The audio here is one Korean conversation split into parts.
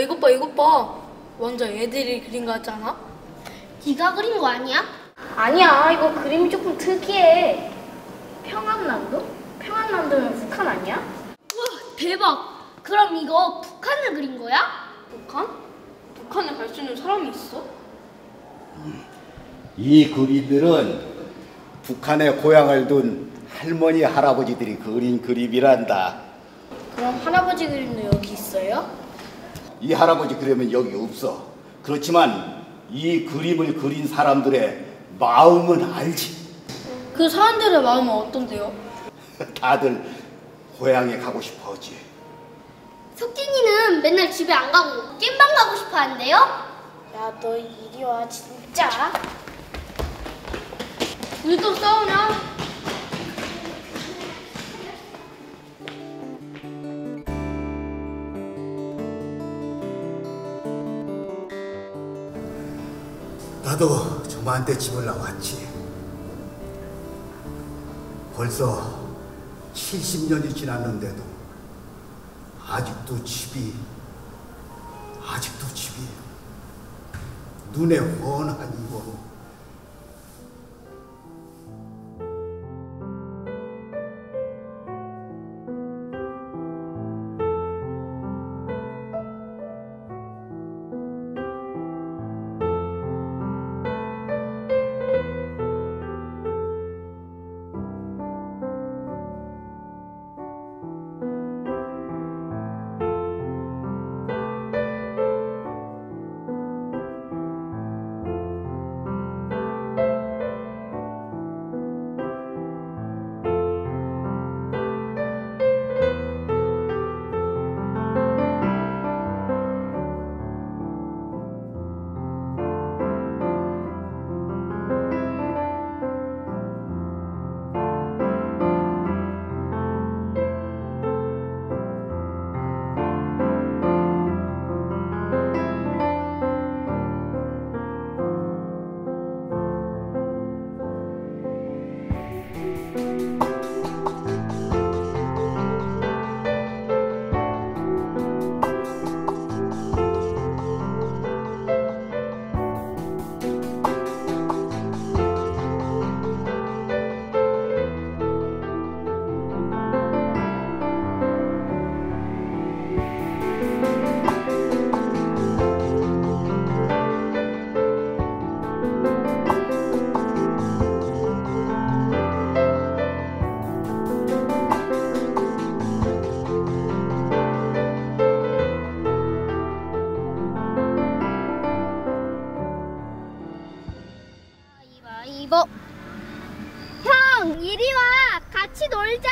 이것 봐 이것 봐 완전 애들이 그린 거 같지 않아? 네가 그린 거 아니야? 아니야, 이거 그림이 조금 특이해. 평안남도? 평안남도면 북한 아니야? 우와 대박. 그럼 이거 북한을 그린 거야? 북한? 북한에 갈 수 있는 사람이 있어? 이 그림들은 북한에 고향을 둔 할머니 할아버지들이 그린 그림이란다. 그럼 할아버지 그림도 여기 있어요? 이 할아버지 그림은 여기 없어. 그렇지만 이 그림을 그린 사람들의 마음은 알지. 그 사람들의 마음은 어떤데요? 다들 고향에 가고 싶어 하지. 석진이는 맨날 집에 안 가고 겜방 가고 싶어 하는데요? 야, 너 이리 와, 진짜. 우리 또 싸우냐? 나도 저만한테 집을 나왔지. 벌써 70년이 지났는데도 아직도 집이 아직도 집이 눈에 훤하 이리 와 같이 놀자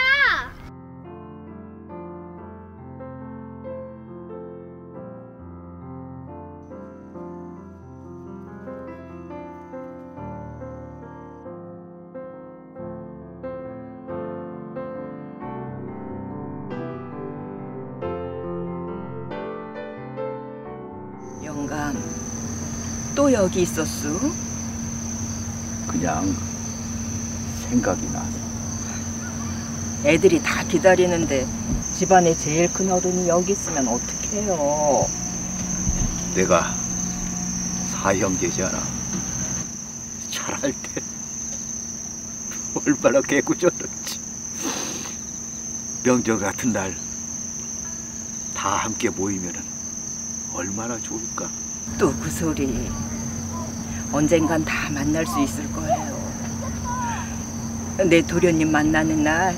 영감, 또 여기 있었어? 그냥 생각이 나서. 애들이 다 기다리는데 집안에 제일 큰 어른이 여기 있으면 어떡해요? 내가 사형제잖아. 잘할 때 얼마나 개구졌는지. 명절 같은 날 다 함께 모이면은 얼마나 좋을까. 또 그 소리. 언젠간 다 만날 수 있을 거예요. 내 도련님 만나는 날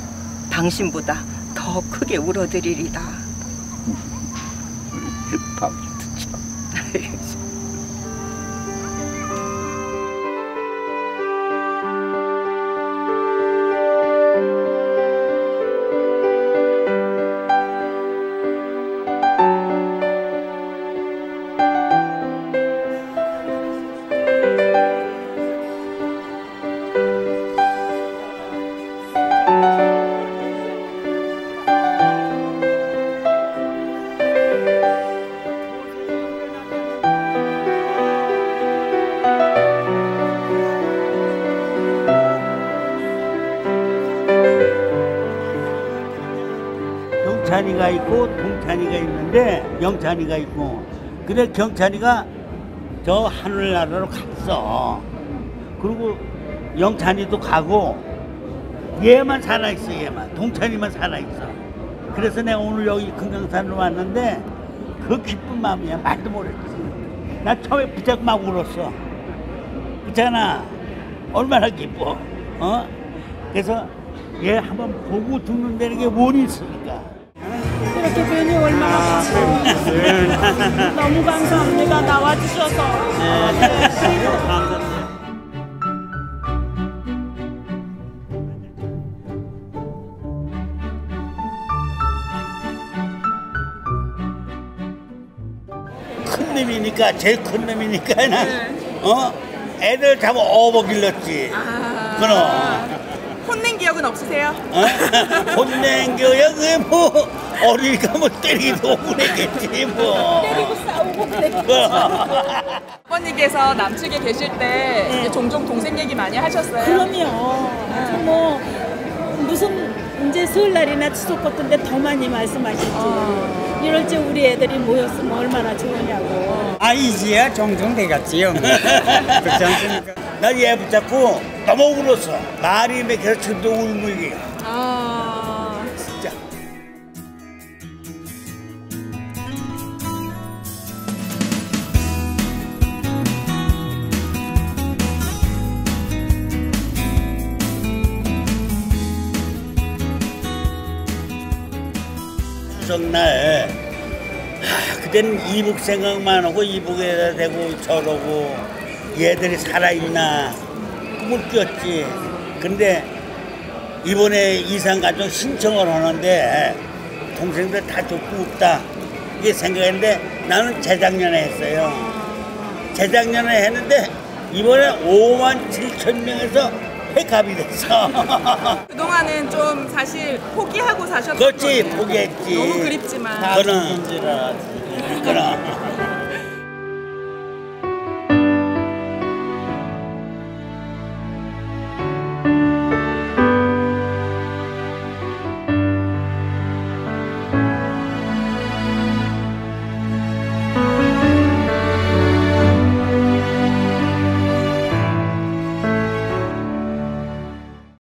당신보다 더 크게 울어드리리다. 영찬이가 있고 동찬이가 있는데 영찬이가 있고 근데 경찬이가 저 하늘나라로 갔어. 그리고 영찬이도 가고 얘만 살아있어 얘만 동찬이만 살아있어. 그래서 내가 오늘 여기 금강산으로 왔는데 그 기쁜 마음이야 말도 못했지. 나 처음에 붙잡고 막 울었어. 그렇잖아. 얼마나 기뻐. 어? 그래서 얘 한번 보고 죽는다는 게 원이 있으니까. 이렇게 뵈니 얼마나 좋죠. 너무 감사합니다. 나와주셔서. 큰 놈이니까 제일 큰 놈이니까 난 어? 애들 잡아 어버 길렀지. 그럼. 혼낸 기억은 없으세요? 어? 혼낸 그게 뭐 어리니까 뭐 때리기도 억울했겠지 뭐. 때리고 싸우고 그래. 아버님께서 남측에 계실 때 이제 종종 동생 얘기 많이 하셨어요? 그럼요. 뭐 무슨 이제 설날이나 추석 같은데 더 많이 말씀하셨지. 이럴 때 우리 애들이 모였으면 얼마나 좋으냐고. 아 이제야 종종 돼갔지요. 그렇지 않습니까? 나얘 붙잡고 너무 울었어. 말이 맥혀서 지금도 울물게. 아, 진짜. 추석날 하, 그때는 이북 생각만 하고 이북에다 대고 저러고 얘들이 살아있나? 꿈을 뀌었지. 근데 이번에 이산가족 신청을 하는데 동생들 다 좋고 없다. 이게 생각했는데 나는 재작년에 했어요. 재작년에 했는데 이번에 5만 7천 명에서 회갑이 됐어. 그동안은 좀 사실 포기하고 사셨던 그렇지 거예요. 포기했지. 너무 그립지만. 그 럼 그럼